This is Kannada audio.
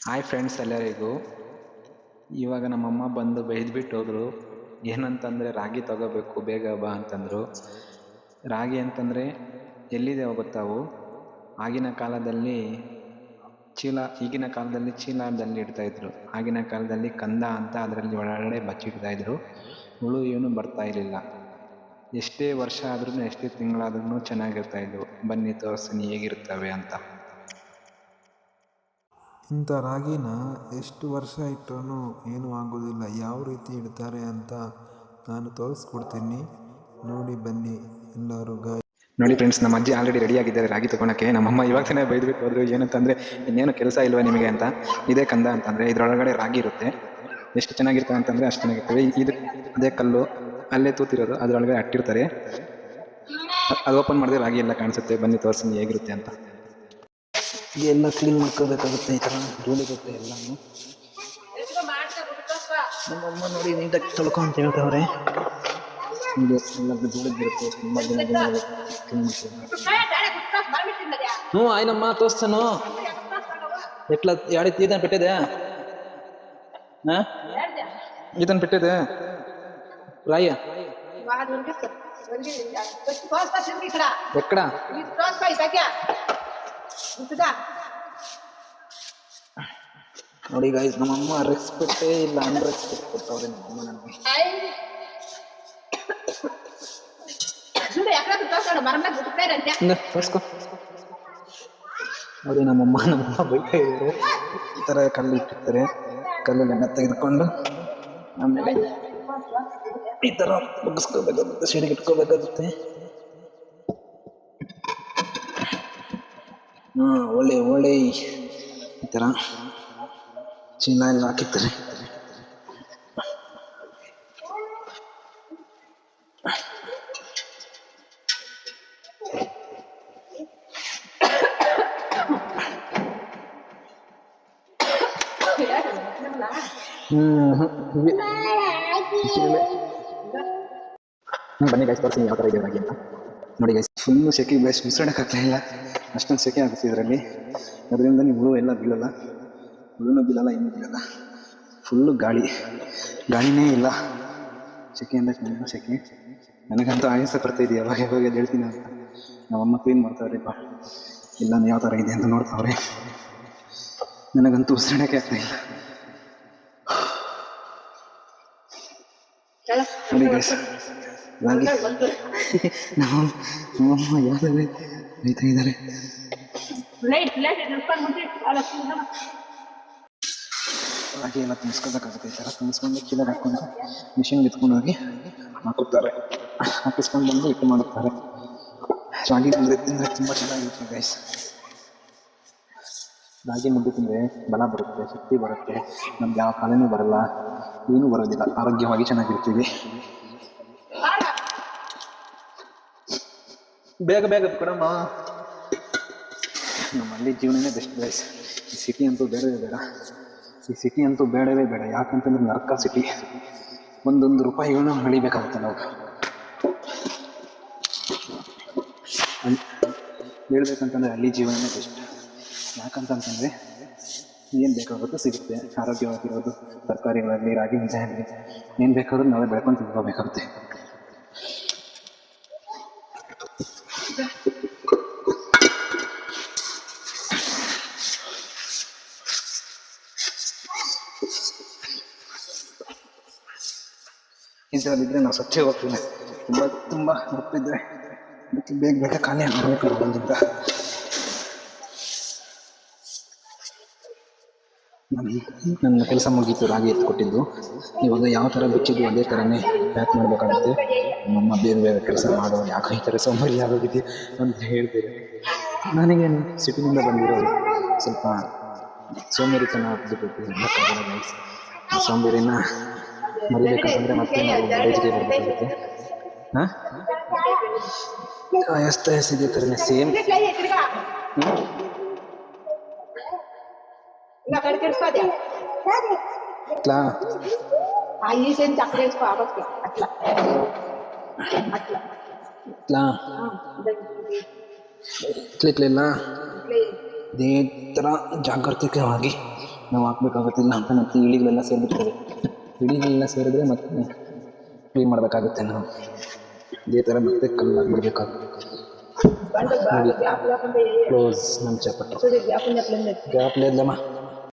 ಹಾಯ್ ಫ್ರೆಂಡ್ಸ್ ಎಲ್ಲರಿಗೂ. ಇವಾಗ ನಮ್ಮಮ್ಮ ಬಂದು ಬೈದ್ಬಿಟ್ಟು ಹೋದರು. ಏನಂತಂದರೆ ರಾಗಿ ತಗೋಬೇಕು, ಬೇಗ ಬಾ ಅಂತಂದರು. ರಾಗಿ ಅಂತಂದರೆ ಎಲ್ಲಿದೆ ಗೊತ್ತಾವು ಆಗಿನ ಕಾಲದಲ್ಲಿ ಚೀಲ, ಈಗಿನ ಕಾಲದಲ್ಲಿ ಚೀಲದಲ್ಲಿ ಇಡ್ತಾಯಿದ್ರು ಆಗಿನ ಕಾಲದಲ್ಲಿ ಕಂದ ಅಂತ ಅದರಲ್ಲಿ ಒಳಗಡೆ ಬಚ್ಚಿಡ್ತಾಯಿದ್ರು ಹುಳು ಏನು ಬರ್ತಾ ಇರಲಿಲ್ಲ. ಎಷ್ಟೇ ವರ್ಷ ಆದ್ರೂ ಎಷ್ಟೇ ತಿಂಗಳಾದ್ರೂ ಚೆನ್ನಾಗಿರ್ತಾಯಿದ್ವು ಬನ್ನಿ ತೋರಿಸ್ತೀನಿ ಹೇಗಿರ್ತವೆ ಅಂತ. ಇಂಥ ರಾಗಿನ ಎಷ್ಟು ವರ್ಷ ಇಟ್ಟರೂ ಏನೂ ಆಗೋದಿಲ್ಲ. ಯಾವ ರೀತಿ ಇಡ್ತಾರೆ ಅಂತ ನಾನು ತೋರಿಸ್ಕೊಡ್ತೀನಿ. ನೋಡಿ ಬನ್ನಿ ಎಲ್ಲರೂ ಗಾಯ ನೋಡಿ ಫ್ರೆಂಡ್ಸ್, ನಮ್ಮ ಅಜ್ಜಿ ಆಲ್ರೆಡಿ ರೆಡಿ ಆಗಿದ್ದಾರೆ, ರಾಗಿ ತಗೊಳಕ್ಕೆ. ನಮ್ಮಮ್ಮ ಇವಾಗ ತಾನೇ ಬೈದ್ಬಿಟ್ಟು ಹೋದ್ರು, ಏನಂತಂದರೆ ಇನ್ನೇನು ಕೆಲಸ ಇಲ್ವಾ ನಿಮಗೆ ಅಂತ. ಇದೇ ಕಂದ ಅಂತಂದರೆ, ಇದರೊಳಗಡೆ ರಾಗಿ ಇರುತ್ತೆ. ಎಷ್ಟು ಚೆನ್ನಾಗಿರ್ತವೆ ಅಂತಂದರೆ ಅಷ್ಟು ಚೆನ್ನಾಗಿರ್ತವೆ ಇದು ಅದೇ ಕಲ್ಲು, ಅಲ್ಲೇ ತೂತಿರೋದು, ಅದರೊಳಗಡೆ ಅಟ್ಟಿರ್ತಾರೆ. ಅದು ಓಪನ್ ಮಾಡಿದ್ರೆ ರಾಗಿ ಎಲ್ಲ ಕಾಣಿಸುತ್ತೆ. ಬನ್ನಿ ತೋರಿಸ್ತೀನಿ ಹೇಗಿರುತ್ತೆ ಅಂತ. ಎಲ್ಲ ಕ್ಲೀನ್ ಮಾಡ್ಕೋಬೇಕಾಗುತ್ತೆ ಈ ಥರ ಧೂಳಿರುತ್ತೆ ಎಲ್ಲನೂ ನಮ್ಮಮ್ಮ ನೋಡಿ ನೀಟಾಗಿ ತೊಳ್ಕೊಂತ ಹೇಳ್ತಾವ್ರೆ ಇದು ಎಲ್ಲ ಧೂಳಿದ್ದಿರುತ್ತೆ ತುಂಬ ದಿನ ದಿನ ಕ್ಲೀನ್ ಮಾಡ್ತಾರೆ ಹ್ಞೂ ಆಯ್ನಮ್ಮ ತೋರಿಸ್ತಾನು ಎಟ್ಲ ಯಾಡಿ ಇದನ್ನು ಬಿಟ್ಟಿದೆ ಹಾಂ ಇದನ್ನು ಬಿಟ್ಟಿದೆ ರಾಯ ಎಕ್ಕಡ ನೋಡಿ ಗಾಯ್ಸ್ ನಮ್ಮಮ್ಮ ರೆಸ್ಪೆಕ್ಟ್ ಇಲ್ಲ ಅನ್ರೆಸ್ಪೆಕ್ಟ್ ಕೊಟ್ಟವ್ರೆ ನಮ್ಮಮ್ಮ ನನಗೆ ನೋಡಿ ನಮ್ಮಮ್ಮ ನಮ್ಮಮ್ಮ ಬೈತಾ ಇದ್ದಾರೆ. ಈ ತರ ಕಲ್ಲು ಇಟ್ಟಿರ್ತಾರೆ. ಕಲ್ಲಲ್ಲೆಲ್ಲ ತೆಗೆದುಕೊಂಡು ಆಮೇಲೆ ಈ ಥರ ಮುಗಿಸ್ಕೋಬೇಕಾಗುತ್ತೆ ಸಿಡಿಗೆ ಇಟ್ಕೋಬೇಕಾಗುತ್ತೆ ಒಳ್ಳೆ ಒಳ್ಳೆ ಈ ಥರ ಚಿನ್ನ ಎಲ್ಲ ಹಾಕಿರ್ತಾರೆ. ಬನ್ನಿ ಗೈಸ್ ತೋರಿಸ್ತೀನಿ ಯಾವ ಥರ ಇದೆ ಅಂತ. ನೋಡಿ ಗೈಸ್ ಫುಲ್ಲು ಸೆಕೆ ಬೇಸ್ ಉಸಿರಾಡಕ್ಕಾಗ್ತಾ ಇಲ್ಲ. ಅಷ್ಟೊಂದು ಸೆಕೆ ಆಗುತ್ತೆ ಇದರಲ್ಲಿ. ಅದರಿಂದ ನೀವು ಹುಳು ಎಲ್ಲ ಬೀಳಲ್ಲ. ಹುಳುನೂ ಬೀಳಲ್ಲ ಇನ್ನೂ ಬೀಳಲ್ಲ. ಫುಲ್ಲು ಗಾಳಿ. ಗಾಳಿನೇ ಇಲ್ಲ. ಸೆಕೆಯಿಂದ ತುಂಬ ಸೆಕೆ. ನನಗಂತೂ ಆಯಾಸ ಬರ್ತಾ ಇದೆ ಯಾವಾಗ ಯಾವಾಗ ಹೇಳ್ತೀನಿ ಅಂತ. ನಮ್ಮಮ್ಮ ಕ್ಲೀನ್ ಮಾಡ್ತಾವ್ರೆ ಬಾ ಇಲ್ಲ ಯಾವ ಥರ ಇದೆ ಅಂತ ನೋಡ್ತಾವ್ರೆ. ನನಗಂತೂ ಉಸಿರಾಡಕ್ಕೆ ಆಗ್ತಾ ಇಲ್ಲ. ನೋಡಿ ಗೈಸ್ ರಾಗಿ ನಮ್ಮ ನಮ್ಮಮ್ಮ ಯಾವ್ದಾರೆ ಬೈತಾ ಇದ್ದಾರೆ ರಾಗಿ ಎಲ್ಲ ತುಂಬಿಸ್ಕೋಬೇಕಾಗುತ್ತೆ ಈ ಥರ ತುಂಬಿಸ್ಕೊಂಡು ಚೀಲ ಹಾಕ್ಕೊಂಡು ಮಿಷಿನ್ಗೆ ಎತ್ಕೊಂಡು ಹೋಗಿ ಹಾಕುತ್ತಾರೆ ಹಾಕಿಸ್ಕೊಂಡು ಬಂದು ಹಿಟ್ಟು ಮಾಡುತ್ತಾರೆ ರಾಗಿ ಮುದ್ದೆ ತಿಂದರೆ ತುಂಬ ಚೆನ್ನಾಗಿರುತ್ತೆ ಗೈಸ್ ರಾಗಿ ಮುದ್ದೆ ತಿಂದರೆ ಬಲ ಬರುತ್ತೆ ಶಕ್ತಿ ಬರುತ್ತೆ ನಮ್ಗೆ ಯಾವ ಕಾಲನೂ ಬರಲ್ಲ ಏನೂ ಬರೋದಿಲ್ಲ ಆರೋಗ್ಯವಾಗಿ ಚೆನ್ನಾಗಿರ್ತೀವಿ ಬೇಗ ಬೇಗ ಕೊಡಮ್ಮ. ನಮ್ಮ ಹಳ್ಳಿ ಜೀವನನೇ ಬೆಸ್ಟ್ ಪ್ಲೇಸ್ ಈ ಸಿಟಿ ಅಂತೂ ಬೇಡವೇ ಬೇಡ. ಈ ಸಿಟಿ ಅಂತೂ ಬೇಡವೇ ಬೇಡ. ಯಾಕಂತಂದ್ರೆ ನರಕ ಸಿಟಿ ಒಂದೊಂದು ರೂಪಾಯಿಗಳನ್ನ ಹಳಿಬೇಕಾಗುತ್ತೆ ನಾವು. ಹೇಳ್ಬೇಕಂತಂದ್ರೆ ಹಳ್ಳಿ ಜೀವನನೇ ಬೆಸ್ಟ್ ಯಾಕಂತಂತಂದರೆ ಏನು ಬೇಕಾಗುತ್ತೋ ಸಿಗುತ್ತೆ. ಆರೋಗ್ಯವಾಗಿರೋದು ತರಕಾರಿಗಳಲ್ಲಿ ರಾಗಿ ಮುದ್ದೆ ಆಗಲಿ, ಏನು ಬೇಕಾದ್ರೂ ನಾವೇ ಬೆಳ್ಕೊಂಡು ತಿನ್ಕೋಬೇಕಾಗುತ್ತೆ. ಇದರಲ್ಲಿದ್ದರೆ ನಾವು ಸ್ವಚ್ಛ ಹೋಗ್ತೀವಿ. ತುಂಬ ತುಂಬ ಒಪ್ಪಿದ್ರೆ ಅದಕ್ಕೆ ಬೇಗ ಬೇಗ ಖಾಲಿ ಆಗಬೇಕು ಬಂದಿದ್ದ. ನನ್ನ ಕೆಲಸ ಮುಗೀತು, ರಾಗಿ ಎತ್ತು ಕೊಟ್ಟಿದ್ದು ಇವಾಗ ಯಾವ ಥರ ಬಿಚ್ಚಿದ್ದು ಅದೇ ಥರನೇ ಪ್ಯಾಕ್ ಮಾಡಬೇಕಾಗುತ್ತೆ. ನಮ್ಮ ಬೇರೆ ಬೇರೆ ಕೆಲಸ ಮಾಡೋ ಯಾಕೆ ಈ ಥರ ಸೋಂಬೇರಿ ಆಗೋಗಿದೆ ಅಂತ ಹೇಳ್ತೀರಿ. ನನಗೆ ಸಿಟಿನಿಂದ ಬಂದಿರೋದು ಸ್ವಲ್ಪ ಸೋಮಾರಿತನ ಆಗ್ಬಿಟ್ಟು ಗೈಸ್ ಆ ಸೋಂಬೇರಿನ ಮರಿಬೇಕಂತಂದರೆ ಮತ್ತೆ ನಾವು ಕಾಲೇಜಿಗೆ ಬರಬೇಕಾಗುತ್ತೆ ಹಾಂ ಎಷ್ಟ ಇದೇ ಥರನೇ ಸೇಮ್ ఇట్లా అయ్యేసేం చక్కరేసుకో ఆపచ్చు అట్లా అట్లా ఇట్లా ఆ, ఇట్లా ఇట్లా ಇಲ್ಲ ఇట్లా ಇದೇ ಥರ ಜಾಗೃತಿಕವಾಗಿ ನಾವು ಹಾಕ್ಬೇಕಾಗುತ್ತಿಲ್ಲ ಅಂತ ಮತ್ತೆ ಇಳಿಗಳೆಲ್ಲ ಸೇರಿಬಿಡ್ತದೆ ಹಿಡಿಲಿಲ್ಲ ಸೇರಿದ್ರೆ ಮತ್ತೆ ಕ್ಲೀನ್ ಮಾಡಬೇಕಾಗುತ್ತೆ ನಾವು ಇದೇ ಥರ ಮತ್ತೆ ಕಮ್ಮಿ ಮಾಡಿಬಿಡ್ಬೇಕಾಗುತ್ತೆ ಕ್ಲೋಸ್ ನಮ್ಮ ಚಪ್ಪಟ್ಟು ಗ್ಯಾಪ್ಲೇ ಇಲ್ಲಮ್ಮ